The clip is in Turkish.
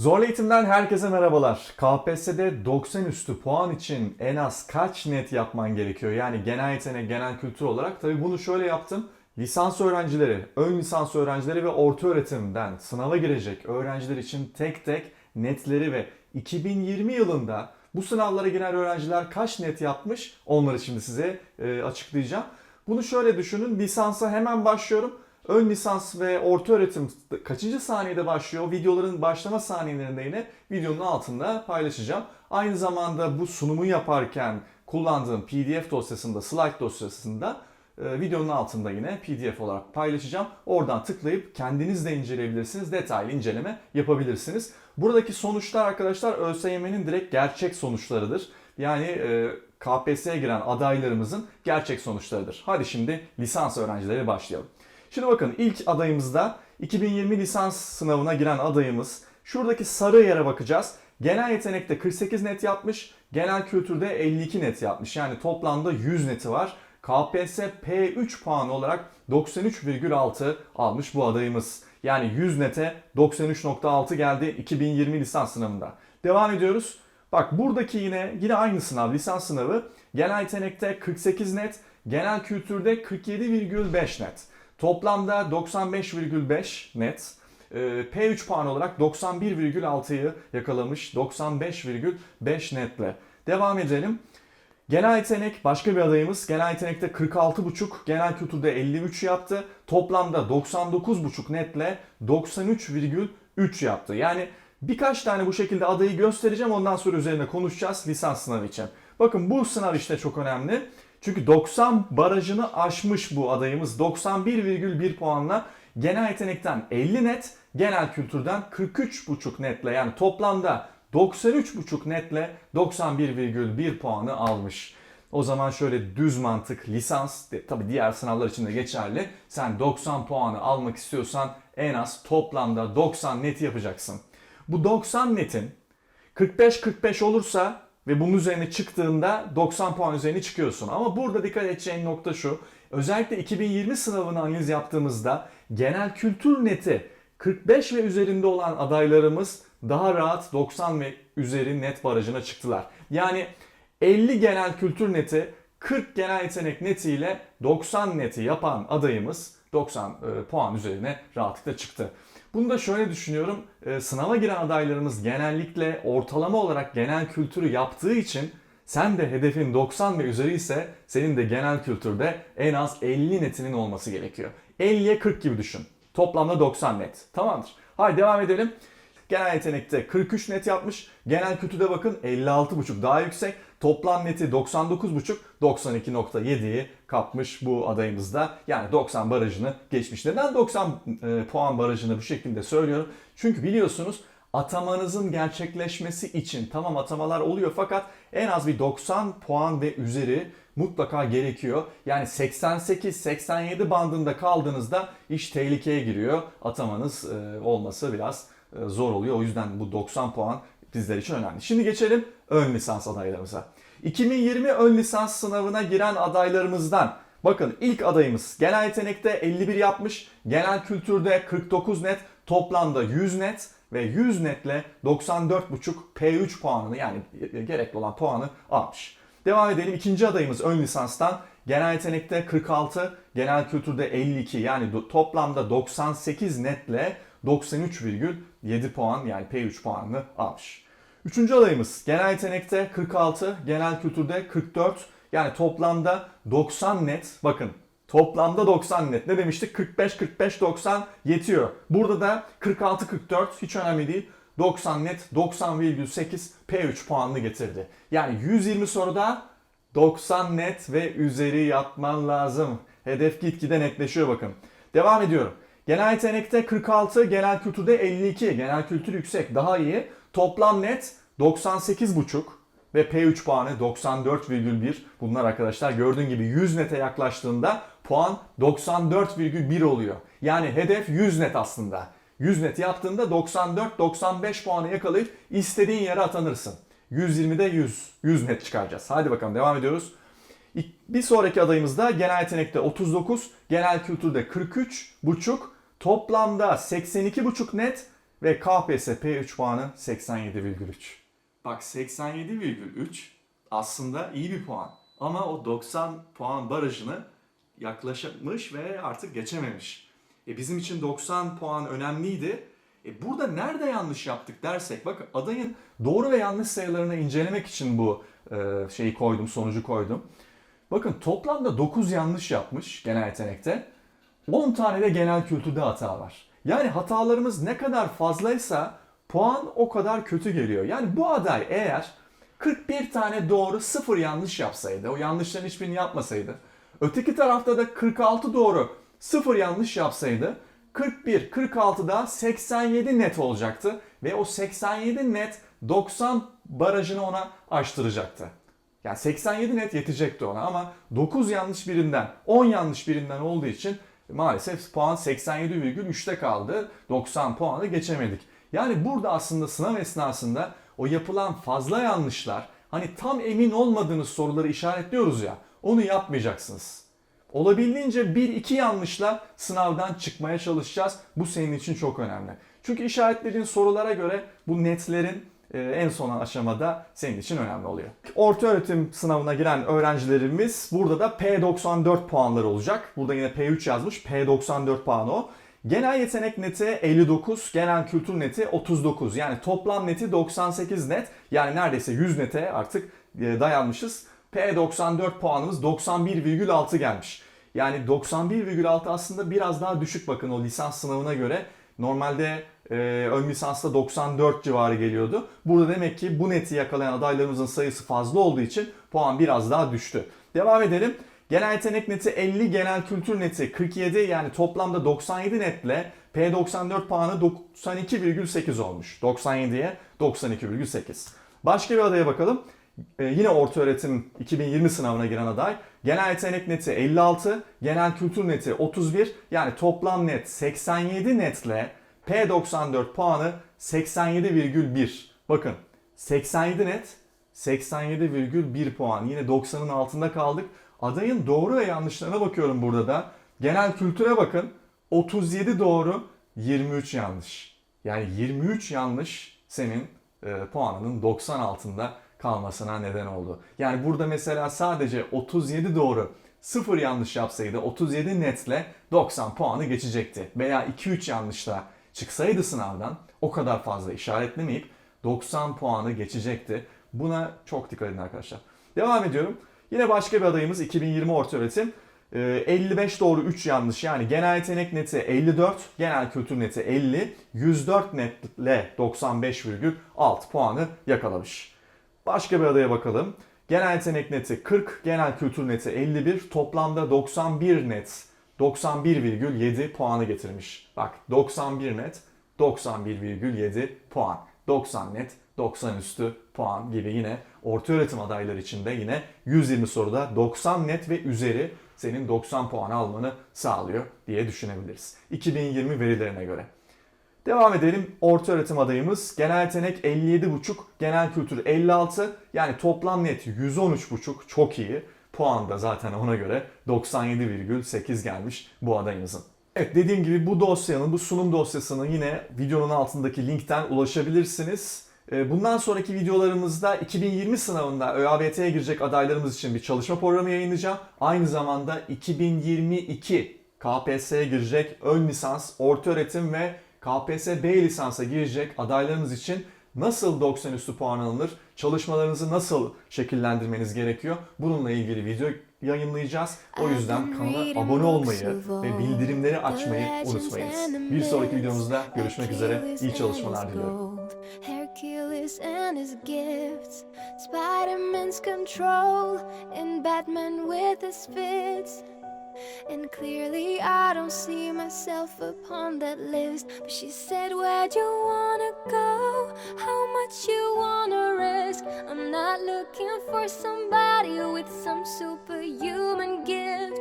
Zorlu Eğitim'den herkese merhabalar. KPSS'de 90 üstü puan için en az kaç net yapman gerekiyor? Yani genel yetenek, genel kültür olarak. Tabii bunu şöyle yaptım. Lisans öğrencileri, ön lisans öğrencileri ve orta öğretimden sınava girecek öğrenciler için tek tek netleri ve 2020 yılında bu sınavlara giren öğrenciler kaç net yapmış onları şimdi size e, açıklayacağım. Bunu şöyle düşünün. Lisansa hemen başlıyorum. Ön lisans ve orta öğretim kaçıncı saniyede başlıyor? Videoların başlama saniyelerinde yine videonun altında paylaşacağım. Aynı zamanda bu sunumu yaparken kullandığım PDF dosyasında, slide dosyasında e, videonun altında yine PDF olarak paylaşacağım. Oradan tıklayıp kendiniz de inceleyebilirsiniz. Detaylı inceleme yapabilirsiniz. Buradaki sonuçlar arkadaşlar ÖSYM'nin direkt gerçek sonuçlarıdır. Yani KPSS'ye giren adaylarımızın gerçek sonuçlarıdır. Hadi şimdi lisans öğrencileri başlayalım. Şimdi bakın ilk adayımızda 2020 lisans sınavına giren adayımız. Şuradaki sarı yere bakacağız. Genel yetenekte 48 net yapmış, genel kültürde 52 net yapmış. Yani toplamda 100 neti var. KPSS P3 puanı olarak 93,6 almış bu adayımız. Yani 100 nete 93.6 geldi 2020 lisans sınavında. Devam ediyoruz. Bak buradaki yine yine aynı sınav lisans sınavı. Genel yetenekte 48 net, genel kültürde 47,5 net. Toplamda 95,5 net. Ee, P3 puan olarak 91,6'yı yakalamış. 95,5 netle. Devam edelim. Genel yetenek başka bir adayımız. Genel yetenekte 46,5, genel kültürde 53 yaptı. Toplamda 99,5 netle 93,3 yaptı. Yani birkaç tane bu şekilde adayı göstereceğim. Ondan sonra üzerine konuşacağız lisans sınavı için. Bakın bu sınav işte çok önemli. Çünkü 90 barajını aşmış bu adayımız. 91,1 puanla genel yetenekten 50 net, genel kültürden 43,5 netle yani toplamda 93,5 netle 91,1 puanı almış. O zaman şöyle düz mantık lisans tabi diğer sınavlar için de geçerli. Sen 90 puanı almak istiyorsan en az toplamda 90 net yapacaksın. Bu 90 netin 45-45 olursa ve bunun üzerine çıktığında 90 puan üzerine çıkıyorsun. Ama burada dikkat edeceğin nokta şu. Özellikle 2020 sınavını analiz yaptığımızda genel kültür neti 45 ve üzerinde olan adaylarımız daha rahat 90 ve üzeri net barajına çıktılar. Yani 50 genel kültür neti 40 genel yetenek netiyle 90 neti yapan adayımız 90 puan üzerine rahatlıkla çıktı. Bunu da şöyle düşünüyorum. E, sınava giren adaylarımız genellikle ortalama olarak genel kültürü yaptığı için sen de hedefin 90 ve üzeri ise senin de genel kültürde en az 50 netinin olması gerekiyor. 50'ye 40 gibi düşün. Toplamda 90 net. Tamamdır. Haydi devam edelim. Genel yetenekte 43 net yapmış. Genel kültürde bakın 56,5 daha yüksek. Toplam neti 99,5 92.7'yi kapmış bu adayımızda. Yani 90 barajını geçmiş. Neden 90 e, puan barajını bu şekilde söylüyorum? Çünkü biliyorsunuz atamanızın gerçekleşmesi için tamam atamalar oluyor fakat en az bir 90 puan ve üzeri mutlaka gerekiyor. Yani 88-87 bandında kaldığınızda iş tehlikeye giriyor. Atamanız e, olması biraz zor oluyor. O yüzden bu 90 puan bizler için önemli. Şimdi geçelim ön lisans adaylarımıza. 2020 ön lisans sınavına giren adaylarımızdan bakın ilk adayımız genel yetenekte 51 yapmış, genel kültürde 49 net, toplamda 100 net ve 100 netle 94,5 P3 puanını yani gerekli olan puanı almış. Devam edelim. İkinci adayımız ön lisanstan. Genel yetenekte 46, genel kültürde 52 yani toplamda 98 netle 93,7 puan yani P3 puanını almış. Üçüncü adayımız genel yetenekte 46, genel kültürde 44 yani toplamda 90 net. Bakın toplamda 90 net. Ne demiştik? 45 45 90 yetiyor. Burada da 46 44 hiç önemli değil. 90 net 90,8 P3 puanını getirdi. Yani 120 soruda 90 net ve üzeri yapman lazım. Hedef gitgide netleşiyor bakın. Devam ediyorum. Genel yetenekte 46, genel kültürde 52. Genel kültür yüksek, daha iyi. Toplam net 98,5 ve P3 puanı 94,1. Bunlar arkadaşlar gördüğün gibi 100 nete yaklaştığında puan 94,1 oluyor. Yani hedef 100 net aslında. 100 net yaptığında 94-95 puanı yakalayıp istediğin yere atanırsın. 120'de 100. 100 net çıkaracağız. Hadi bakalım devam ediyoruz. Bir sonraki adayımız da genel yetenekte 39, genel kültürde 43 buçuk, toplamda 82 buçuk net ve KPSS P3 puanı 87,3. Bak 87,3 aslında iyi bir puan. Ama o 90 puan barajını yaklaşmış ve artık geçememiş. E bizim için 90 puan önemliydi. E burada nerede yanlış yaptık dersek bakın adayın doğru ve yanlış sayılarını incelemek için bu e, şeyi koydum, sonucu koydum. Bakın toplamda 9 yanlış yapmış genel yetenekte. 10 tane de genel kültürde hata var. Yani hatalarımız ne kadar fazlaysa puan o kadar kötü geliyor. Yani bu aday eğer 41 tane doğru 0 yanlış yapsaydı, o yanlışların hiçbirini yapmasaydı, öteki tarafta da 46 doğru 0 yanlış yapsaydı 41, 46'da 87 net olacaktı ve o 87 net 90 barajını ona aştıracaktı. Yani 87 net yetecekti ona ama 9 yanlış birinden, 10 yanlış birinden olduğu için maalesef puan 87,3'te kaldı. 90 puanı geçemedik. Yani burada aslında sınav esnasında o yapılan fazla yanlışlar, hani tam emin olmadığınız soruları işaretliyoruz ya, onu yapmayacaksınız. Olabildiğince 1-2 yanlışla sınavdan çıkmaya çalışacağız. Bu senin için çok önemli. Çünkü işaretlediğin sorulara göre bu netlerin en son aşamada senin için önemli oluyor. Orta öğretim sınavına giren öğrencilerimiz burada da P94 puanları olacak. Burada yine P3 yazmış. P94 puanı o. Genel yetenek neti 59, genel kültür neti 39. Yani toplam neti 98 net. Yani neredeyse 100 nete artık e, dayanmışız. P94 puanımız 91,6 gelmiş. Yani 91,6 aslında biraz daha düşük bakın o lisans sınavına göre. Normalde e, ön lisansta 94 civarı geliyordu. Burada demek ki bu neti yakalayan adaylarımızın sayısı fazla olduğu için puan biraz daha düştü. Devam edelim. Genel yetenek neti 50, genel kültür neti 47 yani toplamda 97 netle P94 puanı 92,8 olmuş. 97'ye 92,8. Başka bir adaya bakalım. Ee, yine orta öğretim 2020 sınavına giren aday. Genel yetenek neti 56, genel kültür neti 31 yani toplam net 87 netle P94 puanı 87,1. Bakın 87 net 87,1 puan. Yine 90'ın altında kaldık. Adayın doğru ve yanlışlarına bakıyorum burada da. Genel kültüre bakın. 37 doğru, 23 yanlış. Yani 23 yanlış senin e, puanının 90 altında kalmasına neden oldu. Yani burada mesela sadece 37 doğru 0 yanlış yapsaydı 37 netle 90 puanı geçecekti. Veya 2-3 yanlışla çıksaydı sınavdan o kadar fazla işaretlemeyip 90 puanı geçecekti. Buna çok dikkat edin arkadaşlar. Devam ediyorum. Yine başka bir adayımız 2020 orta öğretim. Ee, 55 doğru 3 yanlış yani genel yetenek neti 54, genel kültür neti 50, 104 netle 95,6 puanı yakalamış. Başka bir adaya bakalım. Genel yetenek neti 40, genel kültür neti 51, toplamda 91 net 91,7 puanı getirmiş. Bak 91 net 91,7 puan. 90 net 90 üstü puan gibi yine orta öğretim adayları için de yine 120 soruda 90 net ve üzeri senin 90 puan almanı sağlıyor diye düşünebiliriz. 2020 verilerine göre. Devam edelim. Orta öğretim adayımız genel yetenek 57,5, genel kültür 56. Yani toplam net 113,5 çok iyi. Puan da zaten ona göre 97,8 gelmiş bu adayımızın. Evet dediğim gibi bu dosyanın, bu sunum dosyasının yine videonun altındaki linkten ulaşabilirsiniz. Ee, Bundan sonraki videolarımızda 2020 sınavında ÖABT'ye girecek adaylarımız için bir çalışma programı yayınlayacağım. Aynı zamanda 2022 KPSS'ye girecek ön lisans, orta öğretim ve KPSS B lisansa girecek adaylarımız için nasıl 90 üstü puan alınır, çalışmalarınızı nasıl şekillendirmeniz gerekiyor bununla ilgili video yayınlayacağız. O yüzden kanala abone olmayı ve bildirimleri açmayı unutmayınız. Bir sonraki videomuzda görüşmek üzere. İyi çalışmalar diliyorum. Hercules and his gifts, Spider-Man's control, and Batman with his fits. And clearly, I don't see myself upon that list. But she said, Where'd you wanna go? How much you wanna risk? I'm not looking for somebody with some superhuman gift.